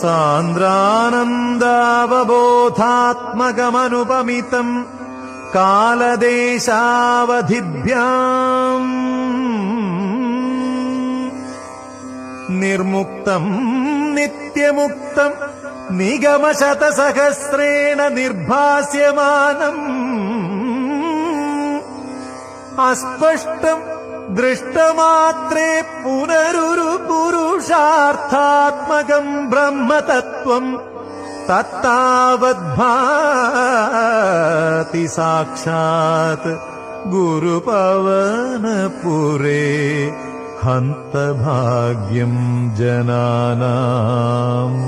സാന്ദ്രാനന്ദാവബോധാത്മകമനുപമിതം കാലദേശാവധിഭ്യാം. നിർമുക്തം നിത്യമുക്തം നിഗമശതസഹസ്രേണ നിർഭാസ്യമാനം. അസ്പഷ്ടം दृष्टमात्रे पुनरुरुपुरुषार्थात्मकम् ब्रह्मतत्त्वम् तत्तावद्भाति साक्षात् गुरुपवनपुरे हन्तभाग्यम् जनानाम्।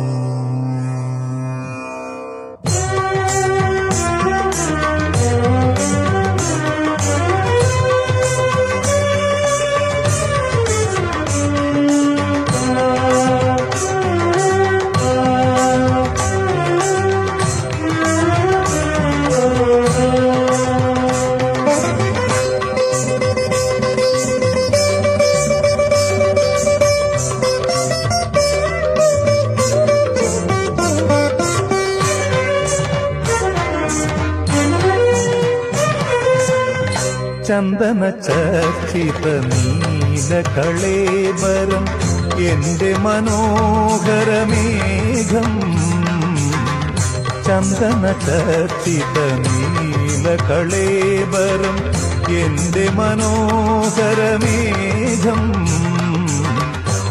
ചന്ദന ചർച്ചിത നീല കളേവരം എന്റെ മനോഹരമേഘം. ചന്ദന ചർച്ചിത നീല കളേവരം എന്റെ മനോഹരമേഘം.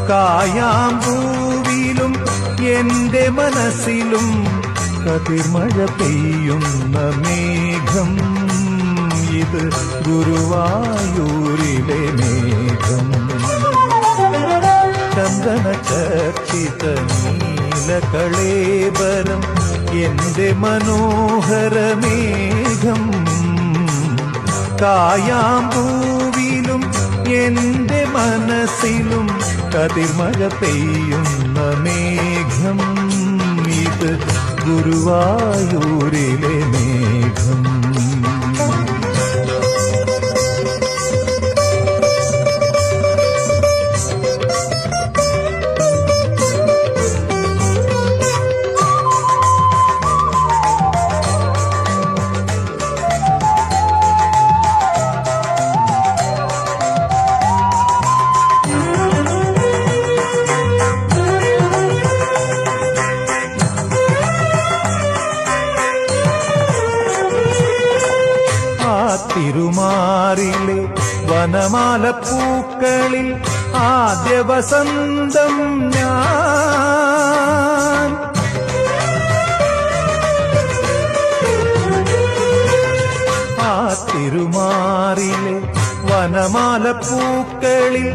കായാമ്പൂവിലും എന്റെ മനസ്സിലും കതിർമഴ പെയ്യുന്ന മേഘം. ഇത് ഗുരുവായൂരിലെ മേഘം. ചന്ദന ചർച്ചിത നീല കളേബരം എന്റെ മനോഹരമേഘം കായാമ്പൂവിലും എന്റെ മനസ്സിലും കതിർമഴ പെയ്യുന്ന മേഘം. ഇത് ഗുരുവായൂരിലെ മേഘം. തിരുമാറിലെ വനമാല പൂക്കളിൽ ആദ്യ വസന്തം ഞാൻ. ആ തിരുമാറിലെ വനമാല പൂക്കളിൽ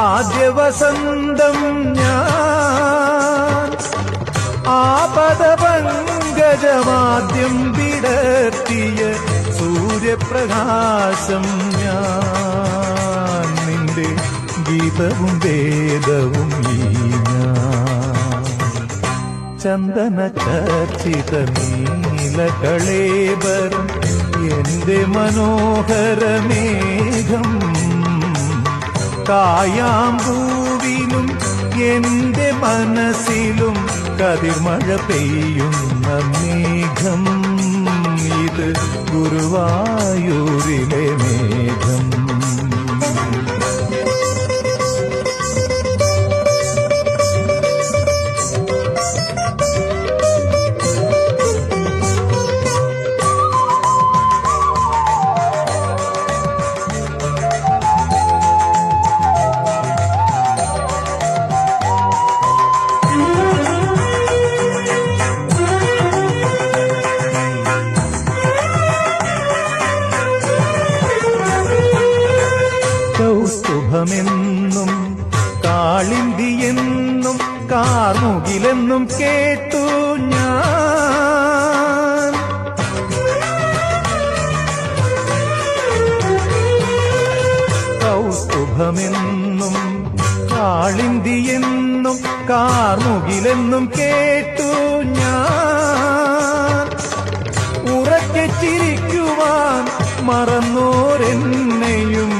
ആദ്യ വസന്തം ഞാൻ. ആപദപങ്കജമാദ്യം വിടർത്തിയ സൂര്യപ്രകാശം ഞാൻ. നിന്റെ ഗീതവും വേദവും ചന്ദന ചർച്ചിത നീല കളേബരം എന്റെ മനോഹരമേഘം കായാമ്പൂവിലും എന്റെ മനസ്സിലും കതിർമഴ പെയ്യുന്ന മേഘം. ഇത് ഗുരുവായൂരിലെ മേഘം. കൗസ്തുഭമെന്നും കാളിന്തിയെന്നും കാർമുകിലെന്നും കേട്ടു ഞാൻ. കൗസ്തുഭമെന്നും കാളിന്തിയെന്നും കാർമുകിലെന്നും കേട്ടു ഞാൻ. ഉറക്കെ ചിരിക്കുവാൻ മറന്നോരെന്നെയും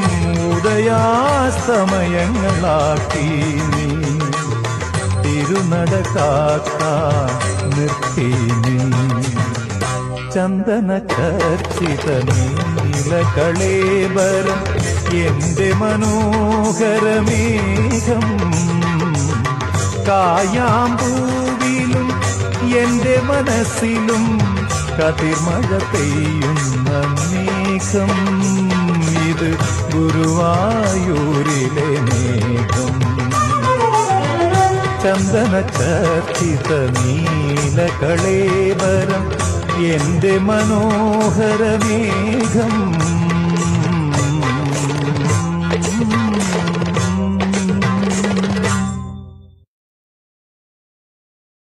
ഉദയാസ്തമയങ്ങളാക്കി നീ. തിരുമുഖമൊന്നു തിരുനടക്കാക്കാൻ നിർത്തി നീ. ചന്ദന ചർച്ചിത നീലകളേബരം എന്റെ മനോഹരമേഘം. കായാമ്പൂവിലും എന്റെ മനസ്സിലും കതിർമഴ പെയ്യുന്ന മേഘം. ഇത് ഗുരുവായൂരിലെ മേഘം. ചന്ദന ചർച്ചിത നീലകളേബരം എന്റെ മനോഹരമേഘം